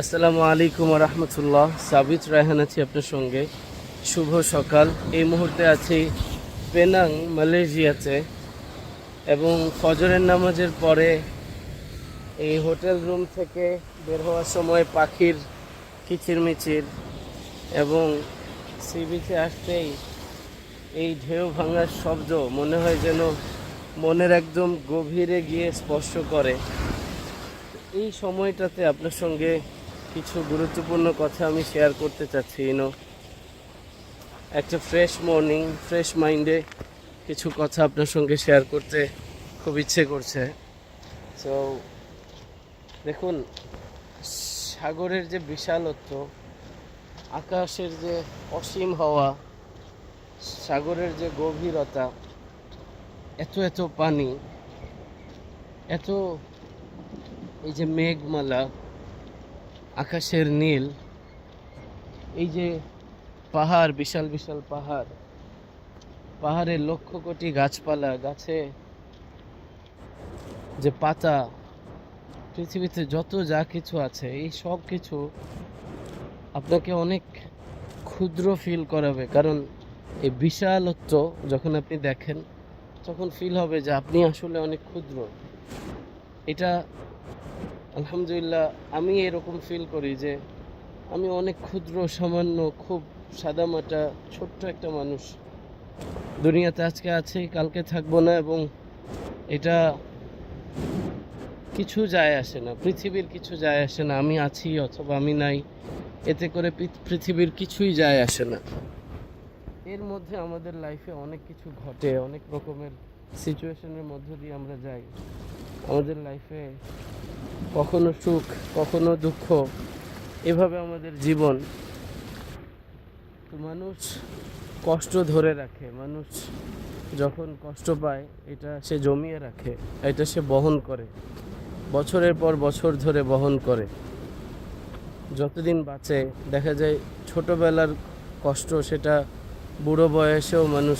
আসসালামু আলাইকুম রহমতুল্লাহ। সাবিত রায়হান আছি আপনার সঙ্গে। শুভ সকাল। এই মুহূর্তে আছি পেনাং, মালয়েশিয়াতে। এবং ফজরের নামাজের পরে এই হোটেল রুম থেকে বের হওয়ার সময় পাখির কিচিরমিচির এবং সি বিচে আসতেই এই ঢেউ ভাঙার শব্দ মনে হয় যেন মনের একদম গভীরে গিয়ে স্পর্শ করে। এই সময়টাতে আপনার সঙ্গে কিছু গুরুত্বপূর্ণ কথা আমি শেয়ার করতে চাচ্ছি ইনো একটা ফ্রেশ মর্নিং ফ্রেশ মাইন্ডে কিছু কথা আপনার সঙ্গে শেয়ার করতে খুব ইচ্ছে করছে। তো দেখুন, সাগরের যে বিশালত্ব, আকাশের যে অসীম হওয়া, সাগরের যে গভীরতা, এত এত পানি, এত এই যে মেঘমালা আকাশের নীল, এই যে পাহাড়, বিশাল বিশাল পাহাড় পাহাড়ের লক্ষ কোটি গাছপালা, গাছে যে পাতা, পৃথিবীতে যত যা কিছু আছে, এই সব কিছু আপনাকে অনেক ক্ষুদ্র ফিল করাবে। কারণ এই বিশালত্ব যখন আপনি দেখেন, তখন ফিল হবে যে আপনি আসলে অনেক ক্ষুদ্র। এটা আলহামদুলিল্লাহ, আমি এরকম ফিল করি যে আমি অনেক ক্ষুদ্র, সামান্য, খুব সাদামাটা, ছোট্ট একটা মানুষ। দুনিয়াতে আজকে আছি, কালকে থাকব না এবং এটা কিছু যায় আসে না, পৃথিবীর কিছু যায় আসে না, আমি আছি অথবা আমি নাই, এতে করে পৃথিবীর কিছুই যায় আসে না। এর মধ্যে আমাদের লাইফে অনেক কিছু ঘটে, অনেক রকমের সিচুয়েশনের মধ্য দিয়ে আমরা যাই। আমাদের লাইফে কখনো সুখ, কখনো দুঃখ, এভাবে আমাদের জীবন তো মানুষ কষ্ট ধরে রাখে। মানুষ যখন কষ্ট পায়, এটা সে জমিয়ে রাখে, এটা সে বহন করে। বছরের পর বছর ধরে বহন করে। যতদিন বাঁচে, দেখা যায় ছোটবেলার কষ্ট, সেটা বুড়ো বয়সেও মানুষ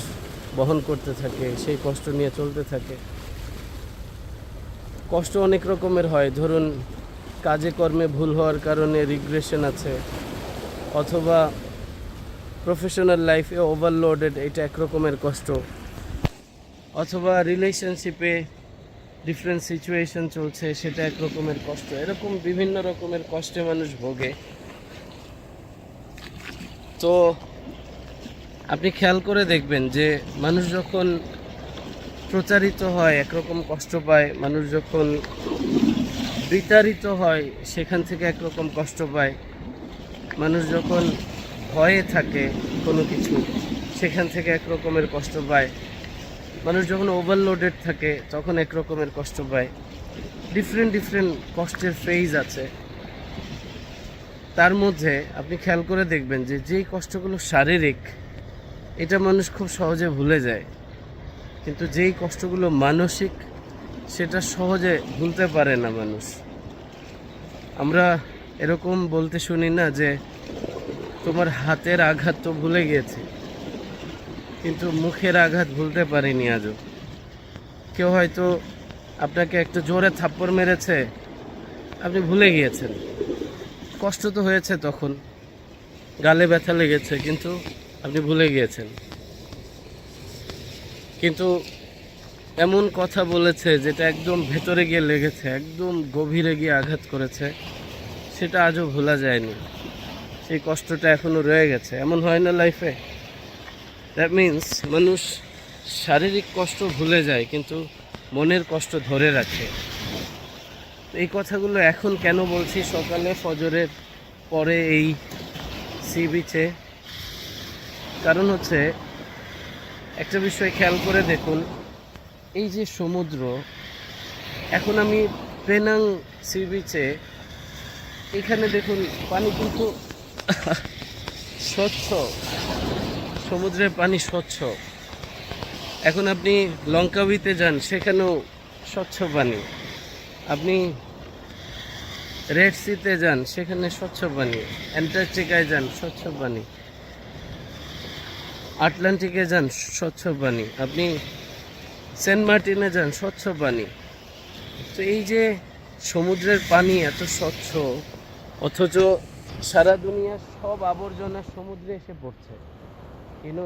বহন করতে থাকে, সেই কষ্ট নিয়ে চলতে থাকে। কষ্ট অনেক রকমের হয়। ধরুন, কাজে কর্মে ভুল হওয়ার কারণে রিগ্রেশন আছে, অথবা প্রফেশনাল লাইফে ওভারলোডেড এটা এক রকমের কষ্ট। অথবা রিলেশনশিপে ডিফারেন্ট সিচুয়েশন চলছে, সেটা এক রকমের কষ্ট। এরকম বিভিন্ন রকমের কষ্টে মানুষ ভোগে। তো আপনি খেয়াল করে দেখবেন যে মানুষ যখন প্রচারিত হয়, একরকম কষ্ট পায়। মানুষ যখন বিতাড়িত হয়, সেখান থেকে একরকম কষ্ট পায়। মানুষ যখন ভয়ে থাকে কোনো কিছু, সেখান থেকে এক রকমের কষ্ট পায়। মানুষ যখন ওভারলোডেড থাকে, তখন এক রকমের কষ্ট পায়। ডিফারেন্ট ডিফারেন্ট কষ্টের ফেজ আছে। তার মধ্যে আপনি খেয়াল করে দেখবেন যে, যেই কষ্টগুলো শারীরিক, এটা মানুষ খুব সহজে ভুলে যায়। কিন্তু যেই কষ্টগুলো মানসিক, সেটা সহজে ভুলতে পারে না মানুষ। আমরা এরকম বলতে শুনি না যে, তোমার হাতের আঘাত তো ভুলে গিয়েছে, কিন্তু মুখের আঘাত ভুলতে পারিনি আজও। কেউ হয়তো আপনাকে একটু জোরে থাপ্পড় মেরেছে, আপনি ভুলে গিয়েছেন। কষ্ট তো হয়েছে তখন, গালে ব্যথা লেগেছে, কিন্তু আপনি ভুলে গিয়েছেন। কিন্তু এমন কথা বলেছে যেটা একদম ভেতরে গিয়ে লেগেছে, একদম গভীরে গিয়ে আঘাত করেছে। সেটা আজও ভোলা যায়নি। সেই কষ্টটা এখনও রয়ে গেছে। এমন হয় না লাইফে দ্যাট মিন্স মানুষ শারীরিক কষ্ট ভুলে যায়, কিন্তু মনের কষ্ট ধরে রাখে। এই কথাগুলো এখন কেন বলছি? সকালে ফজরের পরে এই সি বিচে কারণ হচ্ছে একটা বিষয় খেয়াল করে দেখুন, এই যে সমুদ্র, এখন আমি পেনাং সি বিচে এখানে দেখুন পানি কিন্তু স্বচ্ছ, সমুদ্রের পানি স্বচ্ছ। এখন আপনি লঙ্কাবিতে যান, সেখানেও স্বচ্ছ পানি। আপনি রেড সিতে যান, সেখানে স্বচ্ছ পানি। অ্যান্টার্কটিকায় যান, স্বচ্ছ পানি। আটলান্টিকে যান, স্বচ্ছ পানি আপনি সেন্ট মার্টিনে যান, স্বচ্ছ পানি তো এই যে সমুদ্রের পানি এত স্বচ্ছ, অথচ সারা দুনিয়ার সব আবর্জনা সমুদ্রে এসে পড়ছে। কেন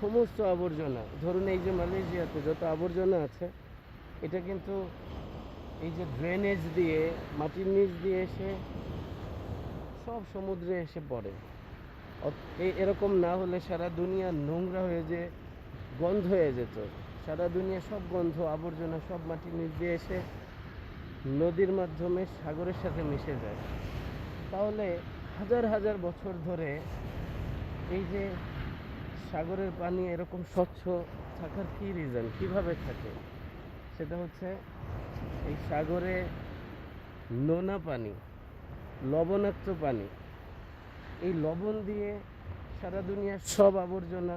সমস্ত আবর্জনা। ধরুন এই যে মালয়েশিয়াতে যত আবর্জনা আছে, এটা কিন্তু এই যে ড্রেনেজ দিয়ে, মাটির নিচ দিয়ে এসে সব সমুদ্রে এসে পড়ে। এরকম না হলে সারা দুনিয়া নোংরা হয়ে যে গন্ধ হয়ে যেত। সারা দুনিয়া সব গন্ধ, আবর্জনা সব মাটির নিচ দিয়ে এসে নদীর মাধ্যমে সাগরের সাথে মিশে যায়। তাহলে হাজার হাজার বছর ধরে এই যে সাগরের পানি এরকম স্বচ্ছ থাকার কী রিজন কীভাবে থাকে? সেটা হচ্ছে এই সাগরে নোনা পানি, লবণাক্ত পানি এই লবণ দিয়ে সারা দুনিয়ার সব আবর্জনা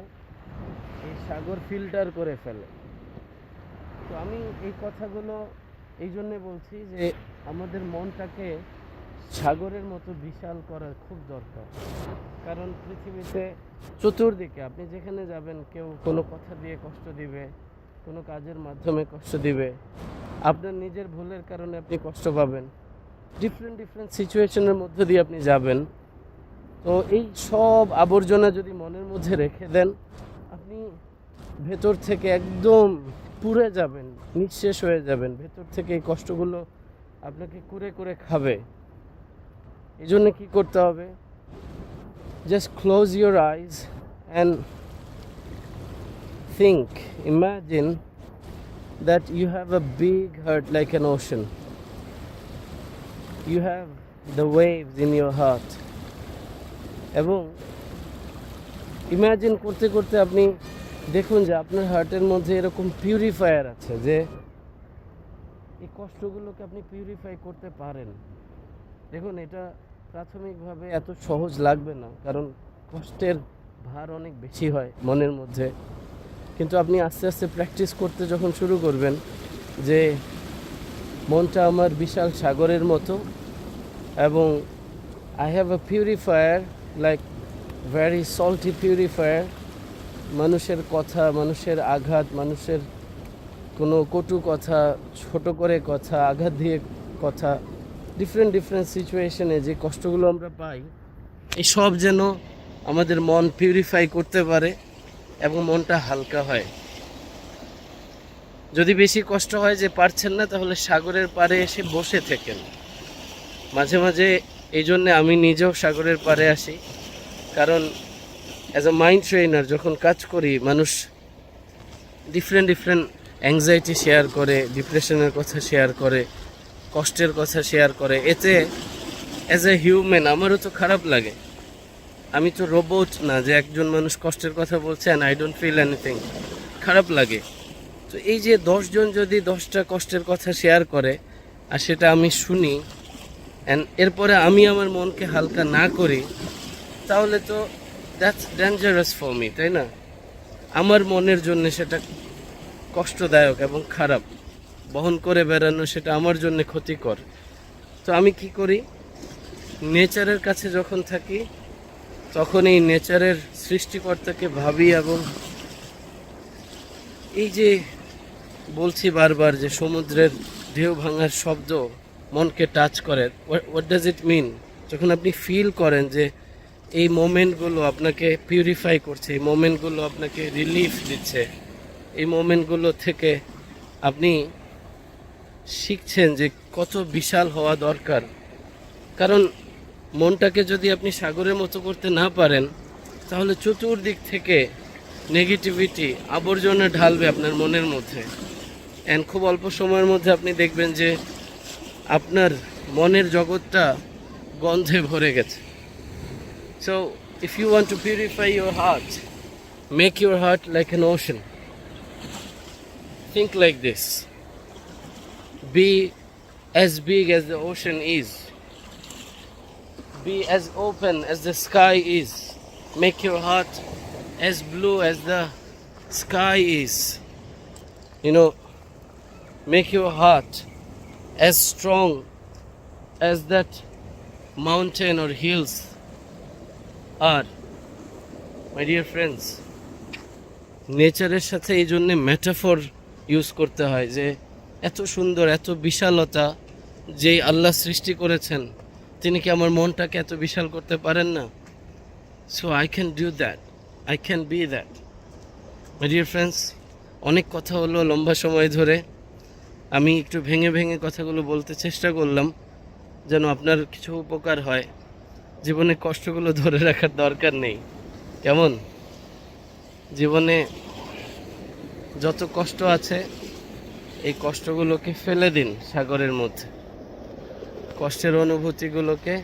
এই সাগর ফিল্টার করে ফেলে। তো আমি এই কথাগুলো এই জন্যে বলছি যে আমাদের মনটাকে সাগরের মতো বিশাল করার খুব দরকার। কারণ পৃথিবীতে চতুর্দিকে আপনি যেখানে যাবেন, কেউ কোনো কথা দিয়ে কষ্ট দিবে, কোনো কাজের মাধ্যমে কষ্ট দিবে। আপনার নিজের ভুলের কারণে আপনি কষ্ট পাবেন। ডিফারেন্ট ডিফারেন্ট সিচুয়েশনের মধ্যে দিয়ে আপনি যাবেন। তো এই সব আবর্জনা যদি মনের মধ্যে রেখে দেন, আপনি ভেতর থেকে একদম পুড়ে যাবেন, নিঃশেষ হয়ে যাবেন। ভেতর থেকে এই কষ্টগুলো আপনাকে কুরে করে খাবে। এই জন্য কী করতে হবে? Just close your eyes and think, imagine that you have a big heart like an ocean. You have the waves in your heart. এবং ইমাজিন করতে করতে আপনি দেখুন যে আপনার হার্টের মধ্যে এরকম পিউরিফায়ার আছে যে এই কষ্টগুলোকে আপনি পিউরিফাই করতে পারেন। দেখুন, এটা প্রাথমিকভাবে এত সহজ লাগবে না, কারণ কষ্টের ভার অনেক বেশি হয় মনের মধ্যে। কিন্তু আপনি আস্তে আস্তে প্র্যাকটিস করতে যখন শুরু করবেন যে মনটা আমার বিশাল সাগরের মতো এবং I have a purifier like very salty purifier মানুষের কথা, মানুষের আঘাত, মানুষের কোনো কটু কথা, ছোট করে কথা, আঘাত দিয়ে কথা ডিফারেন্ট ডিফারেন্ট সিচুয়েশনে যে কষ্টগুলো আমরা পাই এই সব যেন আমাদের মন পিউরিফাই করতে পারে এবং মনটা হালকা হয়। যদি বেশি কষ্ট হয় যে পারছেন না, তাহলে সাগরের পাড়ে এসে বসে থাকেন। মাঝে মাঝে এই জন্যে আমি নিজেও সাগরের পাড়ে আসি। কারণ অ্যাজ আ মাইন্ড ট্রেনার যখন কাজ করি, মানুষ ডিফারেন্ট ডিফারেন্ট অ্যাংজাইটি শেয়ার করে ডিপ্রেশনের কথা শেয়ার করে, কষ্টের কথা শেয়ার করে। এতে অ্যাজ এ হিউম্যান আমারও তো খারাপ লাগে। আমি তো রোবট না যে একজন মানুষ কষ্টের কথা বলছে and I don't feel anything খারাপ লাগে। তো এই যে দশজন যদি দশটা কষ্টের কথা শেয়ার করে, আর সেটা আমি শুনি অ্যান্ড এরপরে আমি আমার মনকে হালকা না করি, তাহলে তো দ্যাটস ডেঞ্জারাস ফর মি তাই না? আমার মনের জন্য সেটা কষ্টদায়ক এবং খারাপ। বহন করে বেড়ানো সেটা আমার জন্য ক্ষতিকর। তো আমি কি করি? নেচারের কাছে যখন থাকি, তখন এই নেচারের সৃষ্টিকর্তাকে ভাবি এবং এই যে বলছি বারবার যে সমুদ্রের ঢেউ ভাঙার শব্দ মনকে টাচ করে হোয়াট ডাজ ইট মিন যখন আপনি ফিল করেন যে এই মোমেন্টগুলো আপনাকে পিউরিফাই করছে, এই মোমেন্টগুলো আপনাকে রিলিফ দিচ্ছে, এই মোমেন্টগুলো থেকে আপনি শিখছেন যে কত বিশাল হওয়া দরকার। কারণ মনটাকে যদি আপনি সাগরের মতো করতে না পারেন, তাহলে চতুর্দিক থেকে নেগেটিভিটি আবর্জনা ঢালবে আপনার মনের মধ্যে। অ্যান্ড খুব অল্প সময়ের মধ্যে আপনি দেখবেন যে আপনার মনের জগৎটা গন্ধে ভরে গেছে so if you want to purify your heart make your heart like an ocean think like this be as big as the ocean is be as open as the sky is make your heart as blue as the sky is you know make your heart as strong as that mountain or hills are, my dear friends. নেচারের সাথে এই জন্যে metaphor use করতে হয় যে, এত সুন্দর, এত বিশালতা যেই আল্লাহ সৃষ্টি করেছেন, তিনি কি আমার মনটাকে এত বিশাল করতে পারেন না? So I can do that I can be that my dear friends অনেক কথা হলো লম্বা সময় ধরে। আমি একটু ভেঙে ভেঙে কথাগুলো বলতে চেষ্টা করলাম, যেন আপনার কিছু উপকার হয়। জীবনে কষ্টগুলো ধরে রাখার দরকার নেই। কেমন? জীবনে যত কষ্ট আছে, এই কষ্টগুলোকে ফেলে দিন সাগরের মধ্যে। কষ্টের অনুভূতিগুলোকে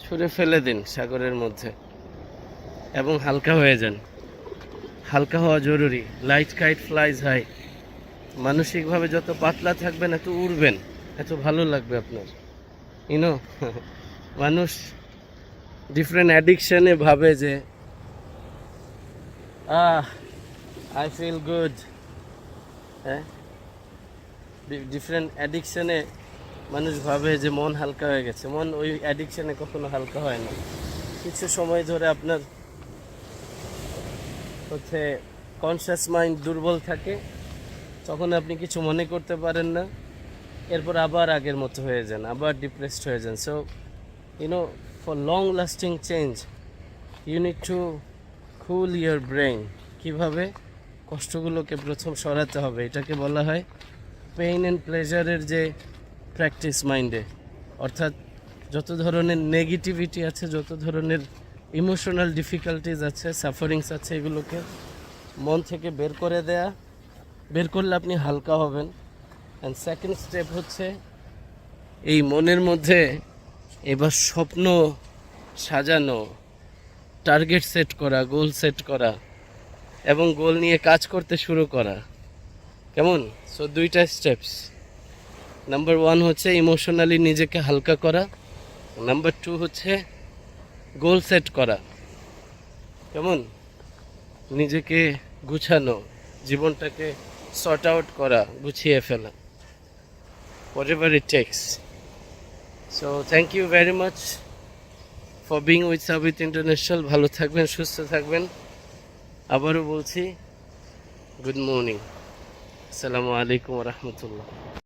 ছুঁড়ে ফেলে দিন সাগরের মধ্যে। এবং হালকা হয়ে যান। হালকা হওয়া জরুরি। লাইট কাইট ফ্লাইজ হাই মানসিকভাবে যত পাতলা থাকবেন, এত উড়বেন, এত ভালো লাগবে আপনার। ইনো মানুষ ডিফারেন্ট অ্যাডিকশানে ভাবে যে, আহ আই ফিল গুড হ্যাঁ? ডিফারেন্ট অ্যাডিকশানে মানুষ ভাবে যে, মন হালকা হয়ে গেছে। মন ওই অ্যাডিকশানে কখনো হালকা হয় না। কিছু সময় ধরে আপনার হচ্ছে কনসিয়াস মাইন্ড দুর্বল থাকে। তখন আপনি কিছু মনে করতে পারেন না। এরপর আবার আগের মতো হয়ে যান, আবার ডিপ্রেসড হয়ে যান। So you know for long lasting change you need to cool your brain কীভাবে? কষ্টগুলোকে প্রথম সরাতে হবে, এটাকে বলা হয় পেইন অ্যান্ড প্লেজারের যে প্র্যাকটিস মাইন্ডে অর্থাৎ যত ধরনের নেগেটিভিটি আছে, যত ধরনের ইমোশনাল ডিফিকাল্টিজ আছে সাফারিংস আছে, এগুলোকে মন থেকে বের করে দেয়া। বের করলে আপনি হালকা হবেন। অ্যান্ড সেকেন্ড স্টেপ হচ্ছে এই মনের মধ্যে এবার স্বপ্ন সাজানো টার্গেট সেট করা গোল সেট করা এবং গোল নিয়ে কাজ করতে শুরু করা। কেমন? সো দুইটা স্টেপস নাম্বার ওয়ান হচ্ছে ইমোশনালি নিজেকে হালকা করা। নাম্বার টু হচ্ছে গোল সেট করা। কেমন? নিজেকে গুছানো, জীবনটাকে সর্ট আউট করা, গুছিয়ে ফেলা। Whatever it takes so thank you very much for being with Sabit international ভালো থাকবেন, সুস্থ থাকবেন। আবারও বলছি গুড মর্নিং আসসালামু আলাইকুম রহমতুল্লাহ